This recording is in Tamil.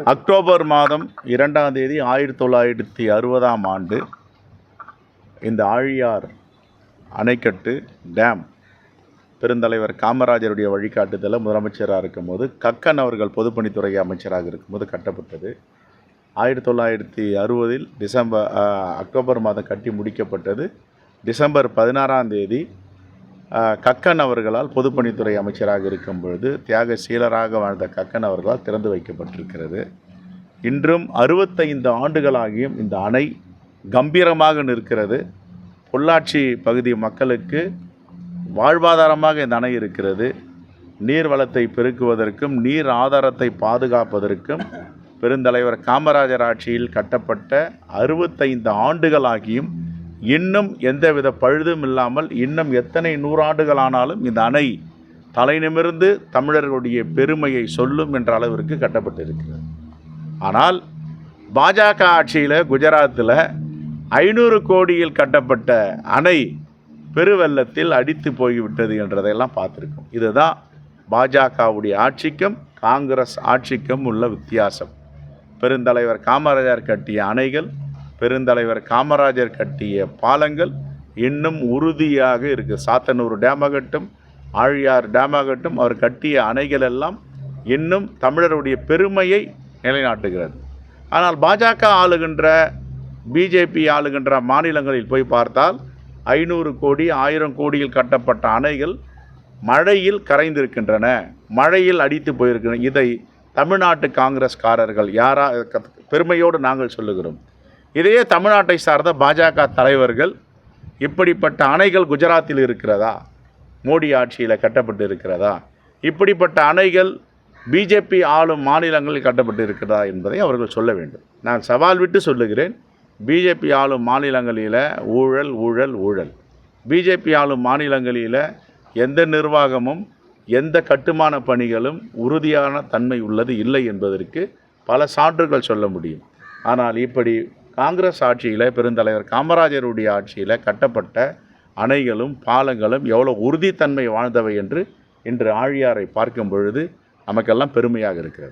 அக்டோபர் மாதம் இரண்டாம் தேதி ஆயிரத்தி தொள்ளாயிரத்தி அறுபதாம் ஆண்டு இந்த ஆழியார் அணைக்கட்டு டேம் பெருந்தலைவர் காமராஜருடைய வழிகாட்டுதலில் முதலமைச்சராக இருக்கும்போது கக்கன் அவர்கள் பொதுப்பணித்துறை அமைச்சராக இருக்கும்போது கட்டப்பட்டது. ஆயிரத்தி தொள்ளாயிரத்தி அறுபதில் டிசம்பர் அக்டோபர் மாதம் கட்டி முடிக்கப்பட்டது. டிசம்பர் பதினாறாம் தேதி கக்கன் அவர்களால் பொதுப்பணித்துறை அமைச்சராக இருக்கும் பொழுது தியாகசீலராக வாழ்ந்த கக்கன் அவர்களால் திறந்து வைக்கப்பட்டிருக்கிறது. இன்றும் அறுபத்தைந்து ஆண்டுகளாகியும் இந்த அணை கம்பீரமாக நிற்கிறது. பொள்ளாச்சி பகுதி மக்களுக்கு வாழ்வாதாரமாக இந்த அணை இருக்கிறது. நீர் வளத்தை பெருக்குவதற்கும் நீர் ஆதாரத்தை பாதுகாப்பதற்கும் பெருந்தலைவர் காமராஜர் ஆட்சியில் கட்டப்பட்ட அறுபத்தைந்து ஆண்டுகளாகியும் இன்னும் எந்தவித பழுதும் இல்லாமல் இன்னும் எத்தனை நூறாண்டுகள் ஆனாலும் இந்த அணை தலை நிமிர்ந்து தமிழர்களுடைய பெருமையை சொல்லும் என்ற அளவிற்கு கட்டப்பட்டிருக்கிறது. ஆனால் பாஜக ஆட்சியில் குஜராத்தில் ஐநூறு கோடியில் கட்டப்பட்ட அணை பெருவெள்ளத்தில் அடித்து போய்விட்டது என்றதையெல்லாம் பார்த்துருக்கோம். இதுதான் பாஜகவுடைய ஆட்சிக்கும் காங்கிரஸ் ஆட்சிக்கும் உள்ள வித்தியாசம். பெருந்தலைவர் காமராஜர் கட்டிய அணைகள் பெருந்தலைவர் காமராஜர் கட்டிய பாலங்கள் இன்னும் உறுதியாக இருக்குது சாத்தனூர் டேமாகட்டும் ஆழியார் டேமாகட்டும் அவர் கட்டிய அணைகள் எல்லாம் இன்னும் தமிழருடைய பெருமையை நிலைநாட்டுகிறது. ஆனால் பாஜக ஆளுகின்ற பிஜேபி ஆளுகின்ற மாநிலங்களில் போய் பார்த்தால் ஐநூறு கோடி ஆயிரம் கோடியில் கட்டப்பட்ட அணைகள் மழையில் கரைந்திருக்கின்றன மழையில் அடித்து போயிருக்கின்றன. இதை தமிழ்நாட்டு காங்கிரஸ்காரர்கள் யாரா பெருமையோடு நாங்கள் சொல்லுகிறோம். இதையே தமிழ்நாட்டை சார்ந்த பாஜக தலைவர்கள் இப்படிப்பட்ட அணைகள் குஜராத்தில் இருக்கிறதா? மோடி ஆட்சியில் கட்டப்பட்டு இருக்கிறதா? இப்படிப்பட்ட அணைகள் பிஜேபி ஆளும் மாநிலங்களில் கட்டப்பட்டு இருக்கிறதா என்பதை அவர்கள் சொல்ல வேண்டும். நான் சவால் விட்டு சொல்லுகிறேன். பிஜேபி ஆளும் மாநிலங்களில் ஊழல் ஊழல் ஊழல். பிஜேபி ஆளும் மாநிலங்களில் எந்த நிர்வாகமும் எந்த கட்டுமான பணிகளும் உறுதியான தன்மை உள்ளது இல்லை என்பதற்கு பல சான்றுகள் சொல்ல முடியும். ஆனால் இப்படி காங்கிரஸ் ஆட்சியில் பெருந்தலைவர் காமராஜருடைய ஆட்சியில் கட்டப்பட்ட அணைகளும் பாலங்களும் எவ்வளோ உறுதித்தன்மை வாழ்ந்தவை என்று இன்று ஆழியாரை பார்க்கும் பொழுது நமக்கெல்லாம் பெருமையாக இருக்கிறது.